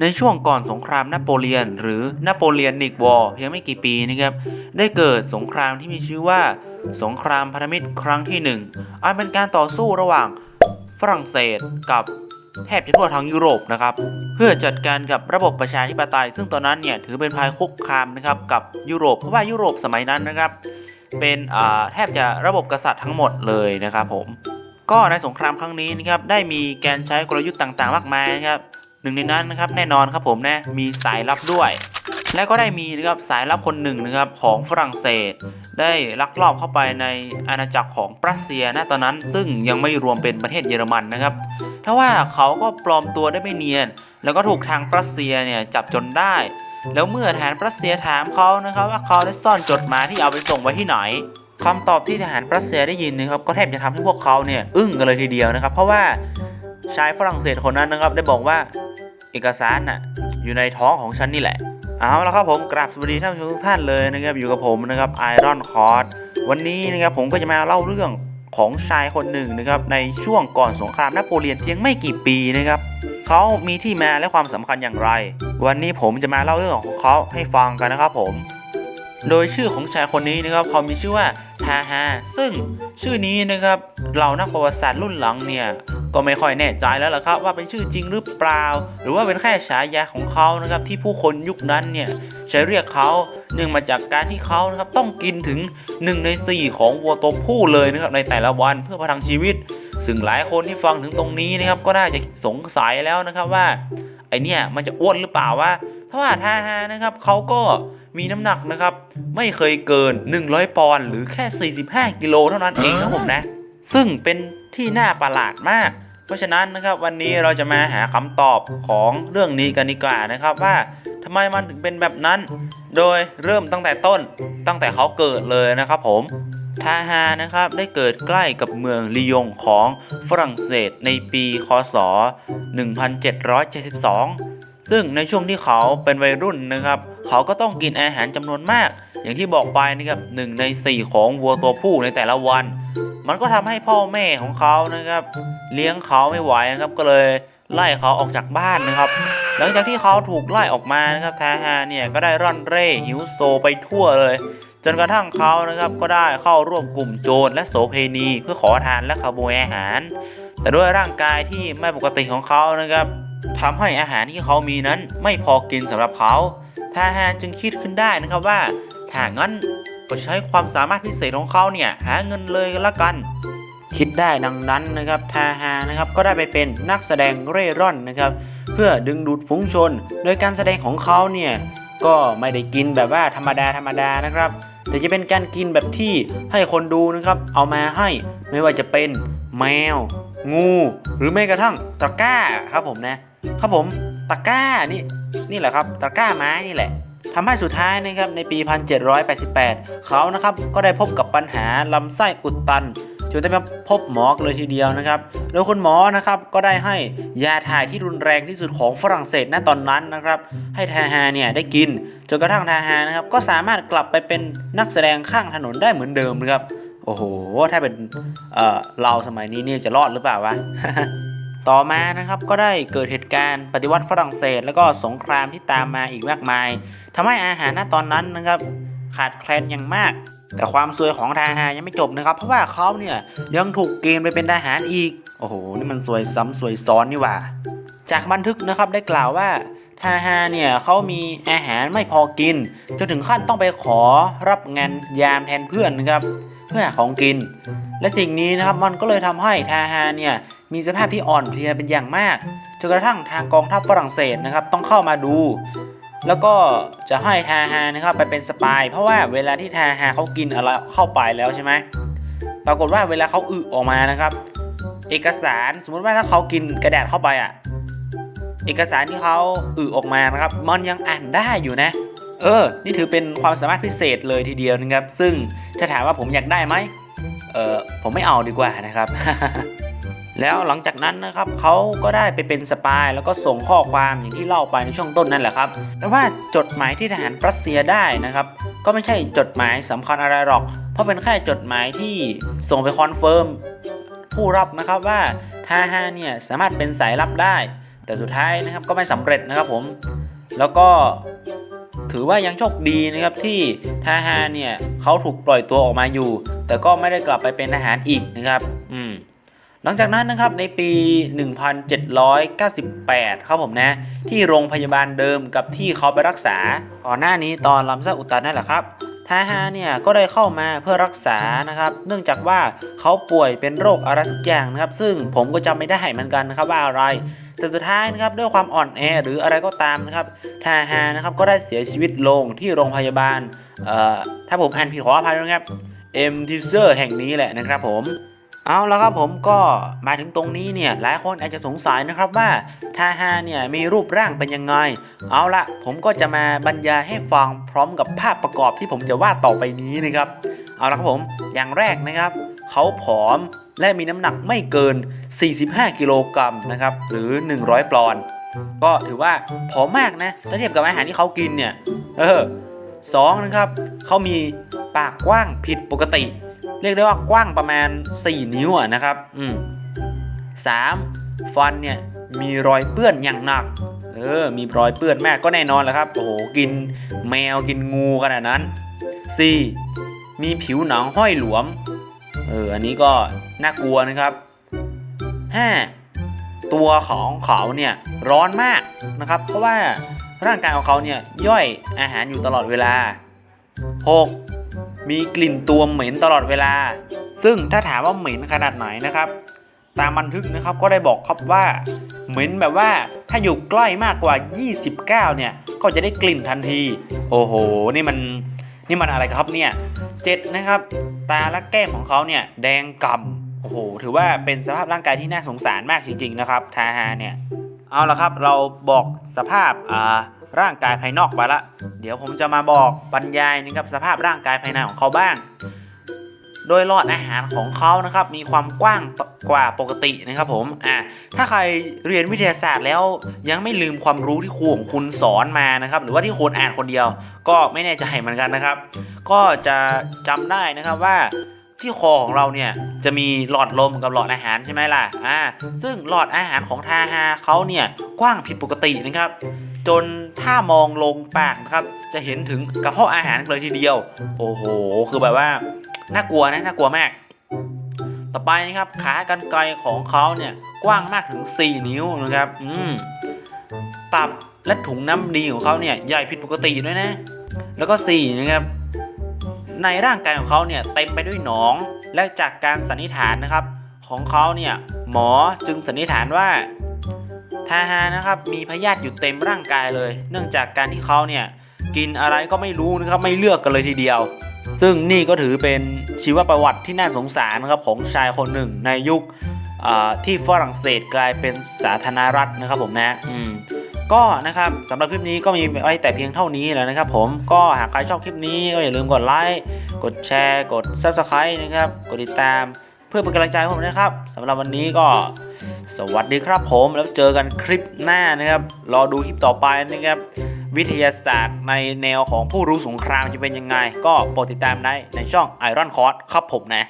ในช่วงก่อนสงครามนโปเลียน หรือนโปเลียนนิกวอร์เพียงไม่กี่ปีนะครับ ได้เกิดสงครามที่มีชื่อว่า สงครามพันธมิตรครั้งที่หนึ่งอันเป็นการต่อสู้ระหว่างฝรั่งเศสกับแทบจะทั่วทั้งยุโรปนะครับ เพื่อจัดการกับระบบประชาธิปไตย ซึ่งตอนนั้นเนี่ยถือเป็นภัยคุกคามนะครับกับยุโรปเพราะว่ายุโรปสมัยนั้นนะครับ เป็นแทบจะระบบกษัตริย์ทั้งหมดเลยนะครับผมก็ในสงครามครั้งนี้นะครับได้มีการใช้กลยุทธ์ต่างๆ มากมายนะครับ นึ่งในนั้นนะครับแน่นอนครับผมนะมีสายลับด้วย และก็ได้มีนะครับสายลับคนหนึ่งนะครับของฝรั่งเศส ได้ลักลอบเข้าไปในอาณาจักรของปรัสเซียณตอนนั้น ซึ่งยังไม่รวมเป็นประเทศเยอรมันนะครับทว่าเขาก็ปลอมตัวได้ไม่เนียน แล้วก็ถูกทางปรัสเซียเนี่ยจับจนได้ แล้วเมื่อทหารปรัสเซียถามเขานะครับว่าเขาได้ซ่อนจดหมายที่เอาไปส่งไว้ที่ไหนคำตอบที่ทหารปรัสเซียได้ยินนะครับก็แทบจะทำให้พวกเขาเนี่ยอึ้งกันเลยทีเดียวนะครับ เพราะว่า ชายฝรั่งเศสคนนั้นนะครับ ได้บอกว่าเอกสารน่ะอยู่ในท้องของฉันนี่แหละ เอาละครับผมกราบสวัสดีท่านผู้ชมทุกท่านเลยนะครับ อยู่กับผมนะครับไอรอนคอร์ดวันนี้นะครับผมก็จะมาเล่าเรื่องของชายคนหนึ่งนะครับในช่วงก่อนสงครามนโปเลียนเพียงไม่กี่ปีนะครับเขามีที่มาและความสำคัญอย่างไร วันนี้ผมจะมาเล่าเรื่องของเขาให้ฟังกันนะครับผม โดยชื่อของชายคนนี้นะครับเขามีชื่อว่าทาฮาซึ่ง ชื่อนี้นะครับเรานักประวัติศาสตร์รุ่นหลังเนี่ยก็ไม่ค่อยแน่ใจแล้วล่ะครับ ว่าเป็นชื่อจริงหรือเปล่า หรือว่าเป็นแค่ฉายาของเขานะครับที่ผู้คนยุคนั้นเนี่ยใช้เรียกเขาเนื่องมาจากการที่เขานะครับต้องกินถึง 1 ใน 4 ของวัวตัวผู้เลยนะครับในแต่ละวันเพื่อประทังชีวิต ซึ่งหลายคนที่ฟังถึงตรงนี้นะครับก็น่าจะสงสัยแล้วนะครับว่าไอเนี่ยมันจะอ้วนหรือเปล่าวะถ้าว่าทาฮานะครับเขาก็ มีน้ำหนักนะครับ ไม่เคยเกิน 100 ปอนด์หรือแค่ 45 กิโลเท่านั้นเองครับผมนะ ซึ่งเป็นที่น่าประหลาดมาก เพราะฉะนั้นนะครับวันนี้เราจะมาหาคำตอบของเรื่องนี้กันดีกว่านะครับว่าทำไมมันถึงเป็นแบบนั้น โดยเริ่มตั้งแต่ต้นตั้งแต่เขาเกิดเลยนะครับผมทาฮานะครับได้เกิดใกล้กับเมืองลียงของฝรั่งเศสในปี คศ 1772 ซึ่งในช่วงที่เขาเป็นวัยรุ่นนะครับ เขาก็ต้องกินอาหารจำนวนมาก อย่างที่บอกไปนะครับหนึ่งใน 4 ของวัวตัวผู้ในแต่ละวัน มันก็ทำให้พ่อแม่ของเขานะครับ เลี้ยงเขาไม่ไหวนะครับก็เลยไล่เขาออกจากบ้านนะครับ หลังจากที่เขาถูกไล่ออกมานะครับทาฮาเนี่ยก็ได้ร่อนเร่หิวโซไปทั่วเลย จนกระทั่งเขานะครับก็ได้เข้าร่วมกลุ่มโจรและโสเพณีเพื่อขอทานและขโมยอาหาร แต่ด้วยร่างกายที่ไม่ปกติของเขานะครับ ทำให้อาหารที่เขามีนั้นไม่พอกินสำหรับเขาทาฮาจึงคิดขึ้นได้นะครับว่าถ้างั้นก็ใช้ความสามารถพิเศษของเขาเนี่ยหาเงินเลยก็แล้วกัน คิดได้ดังนั้นนะครับทาฮานะครับก็ได้ไปเป็นนักแสดงเร่ร่อนนะครับ เพื่อดึงดูดฝูงชน โดยการแสดงของเขาเนี่ยก็ไม่ได้กินแบบว่าธรรมดาธรรมดานะครับ แต่จะเป็นการกินแบบที่ให้คนดูนะครับเอามาให้ไม่ว่าจะเป็นแมว งู หรือแม้กระทั่งตะกร้าครับผมนะ ครับผมตะกร้านี่นี่แหละครับตะกร้าไม้นี่แหละทำให้สุดท้ายนะครับในปี 1788 เขานะครับก็ได้พบกับปัญหาลำไส้อุดตันจนได้มาพบหมอเลยทีเดียวนะครับ โดยคุณหมอนะครับก็ได้ให้ยาถ่ายที่รุนแรงที่สุดของฝรั่งเศสณตอนนั้นนะครับ ให้ทาฮาเนี่ยได้กินจนกระทั่งทาฮานะครับก็สามารถกลับไปเป็นนักแสดงข้างถนนได้เหมือนเดิมนะครับ โอ้โห ถ้าเป็นเเราสมัยนี้เนี่ยจะรอดหรือเปล่าวะ ต่อมานะครับก็ได้เกิดเหตุการณ์ปฏิวัติฝรั่งเศส แล้วก็สงครามที่ตามมาอีกมากมายทำให้อาหารณตอนนั้นนะครับขาดแคลนอย่างมาก แต่ความซวยของทาหายังไม่จบนะครับ เพราะว่าเขาเนี่ยยังถูกเกณฑ์ไปเป็นทหารอีก โอ้โหนี่มันซวยซ้ำซวยซ้อนนี่หว่า จากบันทึกนะครับได้กล่าวว่าทหาเนี่ยเขามีอาหารไม่พอกิน จนถึงขั้นต้องไปขอรับงานยามแทนเพื่อนนะครับ เพื่อหาของกิน และสิ่งนี้นะครับมันก็เลยทำให้ทหาเนี่ย มีสภาพที่อ่อนเพลียเป็นอย่างมากจนกระทั่งทางกองทัพฝรั่งเศสนะครับ ต้องเข้ามาดู แล้วก็จะให้ทาฮานะครับไปเป็นสปาย เพราะว่าเวลาที่ทาฮาเขากินอะไรเข้าไปแล้วใช่ไหมปรากฏว่าเวลาเขาอึออกมานะครับ เอกสารสมมุติว่าถ้าเขากินกระดาษเข้าไปอะเอกสารที่เขาอึออกมานะครับมันยังอ่านได้อยู่นะ เออ นี่ถือเป็นความสามารถพิเศษเลยทีเดียวนะครับ ซึ่งถ้าถามว่าผมอยากได้ไหมเออผมไม่เอาดีกว่านะครับ แล้วหลังจากนั้นนะครับเขาก็ได้ไปเป็นสปายแล้วก็ส่งข้อความอย่างที่เล่าไปในช่วงต้นนั่นแหละครับ แต่ว่าจดหมายที่ทหารรัสเซียได้นะครับ ก็ไม่ใช่จดหมายสำคัญอะไรหรอก เพราะเป็นแค่จดหมายที่ส่งไปคอนเฟิร์มผู้รับนะครับว่าทาฮาเนี่ยสามารถเป็นสายลับได้ แต่สุดท้ายนะครับก็ไม่สำเร็จนะครับผม แล้วก็ถือว่ายังโชคดีนะครับที่ทหารเนี่ยเขาถูกปล่อยตัวออกมาอยู่ แต่ก็ไม่ได้กลับไปเป็นทหารอีกนะครับ อื หลังจากนั้นนะครับในปี 1798 ครับผมนะ ที่โรงพยาบาลเดิมกับที่เขาไปรักษาก่อนหน้านี้ตอนลำไส้อุดตันนั่นแหละครับทหาเนี่ยก็ได้เข้ามาเพื่อรักษานะครับ เนื่องจากว่าเขาป่วยเป็นโรคอะไรสักอย่างนะครับ ซึ่งผมก็จำไม่ได้เหมือนกันนะครับว่าอะไรแต่สุดท้ายนะครับด้วยความอ่อนแอหรืออะไรก็ตามนะครับทหานะครับก็ได้เสียชีวิตลงที่โรงพยาบาลเอ่อถ้าผมอ่านผิดขออภัยด้วยนะครับเอ็มทิเซอร์แห่งนี้แหละนะครับผม เอาแล้วครับผมก็มาถึงตรงนี้เนี่ยหลายคนอาจจะสงสัยนะครับว่าทาฮาเนี่ยมีรูปร่างเป็นยังไง เอาละผมก็จะมาบรรยายให้ฟังพร้อมกับภาพประกอบที่ผมจะวาดต่อไปนี้นะครับ เอาละครับผมอย่างแรกนะครับ เขาผอมและมีน้ำหนักไม่เกิน 45 กิโลกรัมนะครับหรือ 100 ปอนด์ก็ถือว่าผอมมากนะถ้าเทียบกับอาหารที่เขากินเนี่ยเออสองนะครับเขามีปากกว้างผิดปกติ เรียกได้ว่ากว้างประมาณ 4 นิ้วนะครับอืมสามฟันเนี่ยมีรอยเปื้อนอย่างหนัก เออ มีรอยเปื้อนมากก็แน่นอนแหละครับ โอ้โห กินแมวกินงูขนาดนั้น 4. มีผิวหนังห้อยหลวม เออ อันนี้ก็น่ากลัวนะครับ 5. ตัวของเขาเนี่ยร้อนมากนะครับ เพราะว่าร่างกายของเขาเนี่ยย่อยอาหารอยู่ตลอดเวลา 6. มีกลิ่นตัวเหม็นตลอดเวลา ซึ่งถ้าถามว่าเหม็นขนาดไหนนะครับ ตามบันทึกนะครับก็ได้บอกครับว่า เหม็นแบบว่าถ้าอยู่ใกล้มากกว่า 29 เนี่ย ก็จะได้กลิ่นทันที โอ้โห นี่มันนี่มันอะไรครับเนี่ยเจ็ดนะครับ ตาและแก้มของเขาเนี่ยแดงกำ่ำโอ้โห ถือว่าเป็นสภาพร่างกายที่น่าสงสารมากจริงๆนะครับ ทาฮาเนี่ย เอาละครับ เราบอกสภาพอ่า ร่างกายภายนอกไปละ เดี๋ยวผมจะมาบอกบรรยายนะครับสภาพร่างกายภายในของเขาบ้าง โดยหลอดอาหารของเขานะครับ มีความกว้างกว่าปกตินะครับผมอ่าถ้าใครเรียนวิทยาศาสตร์แล้วยังไม่ลืมความรู้ที่ครูของคุณสอนมานะครับ หรือว่าที่คุณอ่านคนเดียว ก็ไม่แน่ใจเหมือนกันนะครับ ก็จะจำได้นะครับว่าที่คอของเราเนี่ยจะมีหลอดลมกับหลอดอาหารใช่ไหมล่ะ อ่า ซึ่งหลอดอาหารของทาฮาเขาเนี่ยกว้างผิดปกตินะครับ จนถ้ามองลงปากนะครับ จะเห็นถึงกระเพาะอาหารเลยทีเดียว โอ้โห คือแบบว่าน่ากลัวนะน่ากลัวมาก ต่อไปนะครับขากรรไกรของเขาเนี่ยกว้างมากถึง 4 นิ้วนะครับอืมตับและถุงน้ำดีของเขาเนี่ยใหญ่ผิดปกติด้วยนะ แล้วก็ 4 นะครับ ในร่างกายของเขาเนี่ยเต็มไปด้วยหนองและจากการสันนิษฐานนะครับ ของเขาเนี่ยหมอจึงสันนิษฐานว่า ทาฮานะครับมีพยาธิอยู่เต็มร่างกายเลย เนื่องจากการที่เขาเนี่ยกินอะไรก็ไม่รู้นะครับไม่เลือกกันเลยทีเดียว ซึ่งนี่ก็ถือเป็นชีวประวัติที่น่าสงสารนะครับของชายคนหนึ่งในยุคที่ฝรั่งเศสกลายเป็นสาธารณรัฐนะครับผมนะอืมก็นะครับสำหรับคลิปนี้ก็มีไว้แต่เพียงเท่านี้แล้วนะครับผมก็หากใครชอบคลิปนี้ก็อย่าลืมกดไลค์กดแชร์ กด subscribe นะครับ กดติดตามเพื่อเป็นกำลังใจให้ผมนะครับสำหรับวันนี้ก็ สวัสดีครับผมแล้วเจอกันคลิปหน้านะครับ รอดูคลิปต่อไปนะครับ วิทยาศาสตร์ในแนวของผู้รู้สงครามจะเป็นยังไง ก็โปรดติดตามได้ในช่อง Iron c o r d ครับผมนะ